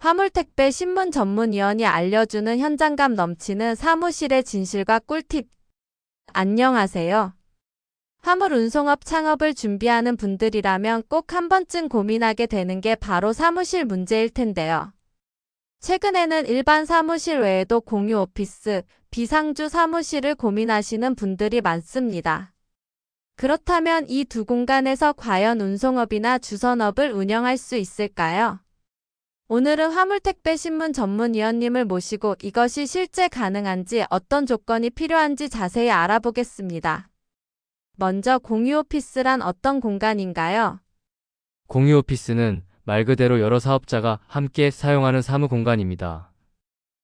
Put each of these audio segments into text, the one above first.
화물택배 신문 전문위원이 알려주는 현장감 넘치는 사무실의 진실과 꿀팁. 안녕하세요. 화물 운송업 창업을 준비하는 분들이라면 꼭 한 번쯤 고민하게 되는 게 바로 사무실 문제일 텐데요. 최근에는 일반 사무실 외에도 공유 오피스, 비상주 사무실을 고민하시는 분들이 많습니다. 그렇다면 이 두 공간에서 과연 운송업이나 주선업을 운영할 수 있을까요? 오늘은 화물택배 신문 전문위원님을 모시고 이것이 실제 가능한지 어떤 조건이 필요한지 자세히 알아보겠습니다. 먼저 공유 오피스란 어떤 공간인가요? 공유 오피스는 말 그대로 여러 사업자가 함께 사용하는 사무 공간입니다.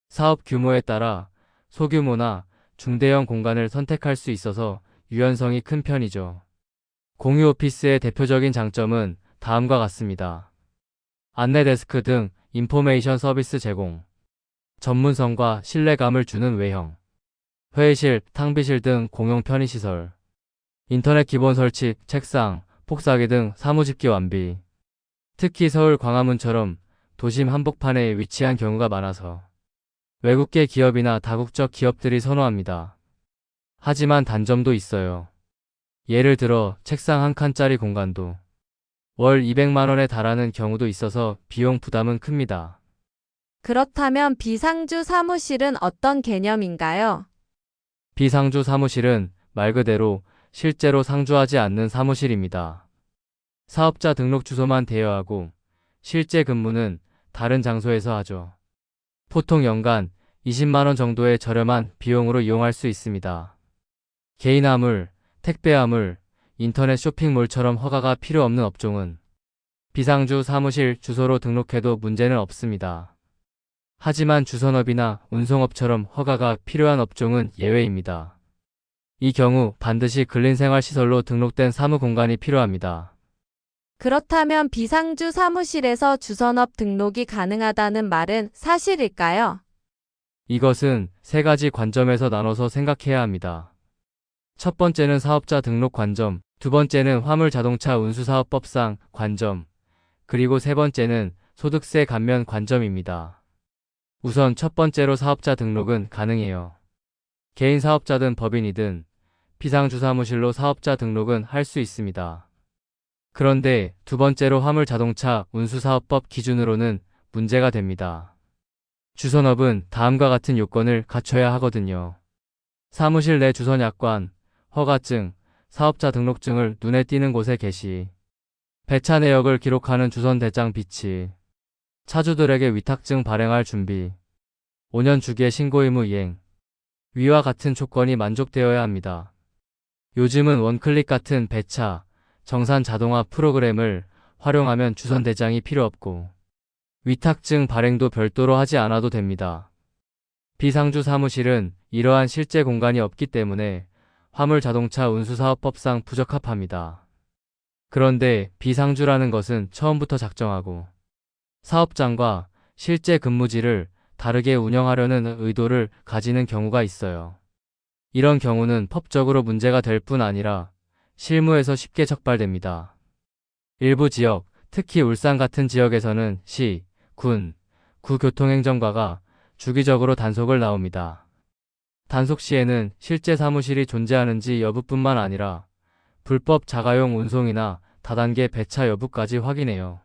사업 규모에 따라 소규모나 중대형 공간을 선택할 수 있어서 유연성이 큰 편이죠. 공유 오피스의 대표적인 장점은 다음과 같습니다. 안내 데스크 등 인포메이션 서비스 제공, 전문성과 신뢰감을 주는 외형, 회의실, 탕비실 등 공용 편의시설, 인터넷 기본 설치, 책상, 폭사기 등 사무집기 완비, 특히 서울 광화문처럼 도심 한복판에 위치한 경우가 많아서 외국계 기업이나 다국적 기업들이 선호합니다. 하지만 단점도 있어요. 예를 들어 책상 한 칸짜리 공간도 월 200만 원에 달하는 경우도 있어서 비용 부담은 큽니다. 그렇다면 비상주 사무실은 어떤 개념인가요? 비상주 사무실은 말 그대로 실제로 상주하지 않는 사무실입니다. 사업자 등록 주소만 대여하고 실제 근무는 다른 장소에서 하죠. 보통 연간 20만 원 정도의 저렴한 비용으로 이용할 수 있습니다. 개인 화물, 택배 화물, 인터넷 쇼핑몰처럼 허가가 필요 없는 업종은 비상주 사무실 주소로 등록해도 문제는 없습니다. 하지만 주선업이나 운송업처럼 허가가 필요한 업종은 예외입니다. 이 경우 반드시 근린생활시설로 등록된 사무공간이 필요합니다. 그렇다면 비상주 사무실에서 주선업 등록이 가능하다는 말은 사실일까요? 이것은 세 가지 관점에서 나눠서 생각해야 합니다. 첫 번째는 사업자 등록 관점, 두 번째는 화물 자동차 운수사업법상 관점, 그리고 세 번째는 소득세 감면 관점입니다. 우선 첫 번째로 사업자 등록은 가능해요. 개인 사업자든 법인이든 비상주사무실로 사업자 등록은 할 수 있습니다. 그런데 두 번째로 화물 자동차 운수사업법 기준으로는 문제가 됩니다. 주선업은 다음과 같은 요건을 갖춰야 하거든요. 사무실 내 주선 약관, 허가증, 사업자 등록증을 눈에 띄는 곳에 게시, 배차 내역을 기록하는 주선 대장 비치, 차주들에게 위탁증 발행할 준비, 5년 주기의 신고 의무 이행, 위와 같은 조건이 만족되어야 합니다. 요즘은 원클릭 같은 배차, 정산 자동화 프로그램을 활용하면 주선 대장이 필요 없고, 위탁증 발행도 별도로 하지 않아도 됩니다. 비상주 사무실은 이러한 실제 공간이 없기 때문에 화물 자동차 운수사업법상 부적합합니다. 그런데 비상주라는 것은 처음부터 작정하고 사업장과 실제 근무지를 다르게 운영하려는 의도를 가지는 경우가 있어요. 이런 경우는 법적으로 문제가 될 뿐 아니라 실무에서 쉽게 적발됩니다. 일부 지역, 특히 울산 같은 지역에서는 시, 군, 구교통행정과가 주기적으로 단속을 나옵니다. 단속 시에는 실제 사무실이 존재하는지 여부뿐만 아니라 불법 자가용 운송이나 다단계 배차 여부까지 확인해요.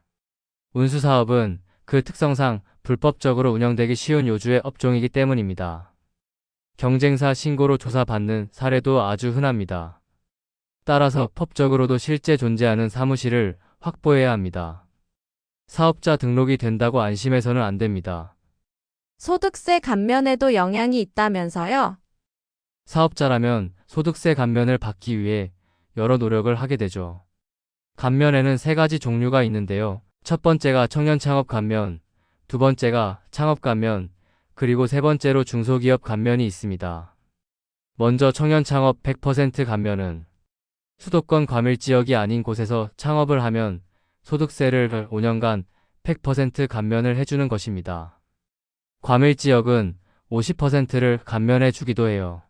운수사업은 그 특성상 불법적으로 운영되기 쉬운 요주의 업종이기 때문입니다. 경쟁사 신고로 조사받는 사례도 아주 흔합니다. 따라서 법적으로도 실제 존재하는 사무실을 확보해야 합니다. 사업자 등록이 된다고 안심해서는 안 됩니다. 소득세 감면에도 영향이 있다면서요? 사업자라면 소득세 감면을 받기 위해 여러 노력을 하게 되죠. 감면에는 세 가지 종류가 있는데요. 첫 번째가 청년 창업 감면, 두 번째가 창업 감면, 그리고 세 번째로 중소기업 감면이 있습니다. 먼저 청년 창업 100% 감면은 수도권 과밀 지역이 아닌 곳에서 창업을 하면 소득세를 5년간 100% 감면을 해주는 것입니다. 과밀 지역은 50%를 감면해 주기도 해요.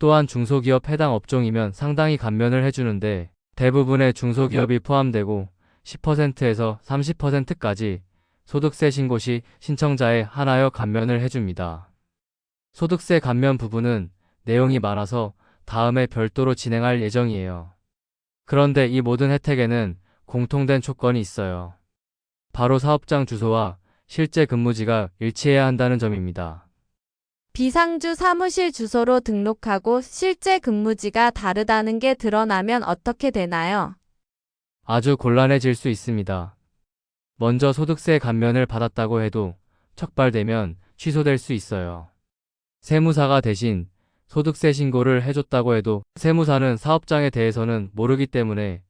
또한 중소기업 해당 업종이면 상당히 감면을 해주는데 대부분의 중소기업이 포함되고 10%에서 30%까지 소득세 신고 시 신청자에 한하여 감면을 해줍니다. 소득세 감면 부분은 내용이 많아서 다음에 별도로 진행할 예정이에요. 그런데 이 모든 혜택에는 공통된 조건이 있어요. 바로 사업장 주소와 실제 근무지가 일치해야 한다는 점입니다. 비상주 사무실 주소로 등록하고 실제 근무지가 다르다는 게 드러나면 어떻게 되나요? 아주 곤란해질 수 있습니다. 먼저 소득세 감면을 받았다고 해도 척발되면 취소될 수 있어요. 세무사가 대신 소득세 신고를 해줬다고 해도 세무사는 사업장에 대해서는 모르기 때문에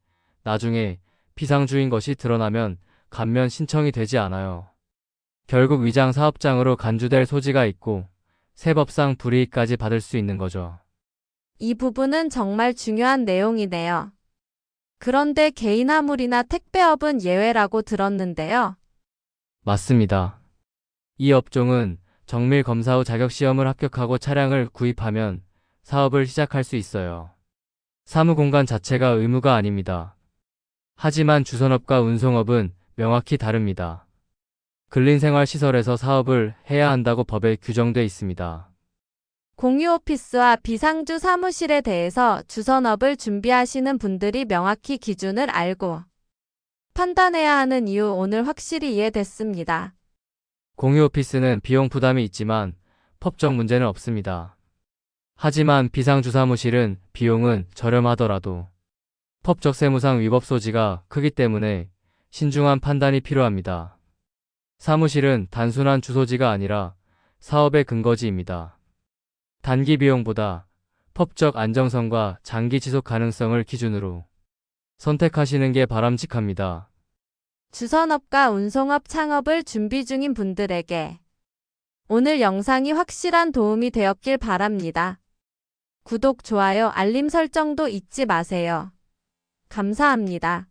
나중에 비상주인 것이 드러나면 감면 신청이 되지 않아요. 결국 위장 사업장으로 간주될 소지가 있고 세법상 불이익까지 받을 수 있는 거죠. 이 부분은 정말 중요한 내용이네요. 그런데 개인 화물이나 택배업은 예외라고 들었는데요. 맞습니다. 이 업종은 정밀 검사 후 자격 시험을 합격하고 차량을 구입하면 사업을 시작할 수 있어요. 사무 공간 자체가 의무가 아닙니다. 하지만 주선업과 운송업은 명확히 다릅니다. 근린생활시설에서 사업을 해야 한다고 법에 규정돼 있습니다. 공유 오피스와 비상주 사무실에 대해서 주선업을 준비하시는 분들이 명확히 기준을 알고 판단해야 하는 이유 오늘 확실히 이해됐습니다. 공유 오피스는 비용 부담이 있지만 법적 문제는 없습니다. 하지만 비상주 사무실은 비용은 저렴하더라도 법적 세무상 위법 소지가 크기 때문에 신중한 판단이 필요합니다. 사무실은 단순한 주소지가 아니라 사업의 근거지입니다. 단기 비용보다 법적 안정성과 장기 지속 가능성을 기준으로 선택하시는 게 바람직합니다. 주선업과 운송업 창업을 준비 중인 분들에게 오늘 영상이 확실한 도움이 되었길 바랍니다. 구독, 좋아요, 알림 설정도 잊지 마세요. 감사합니다.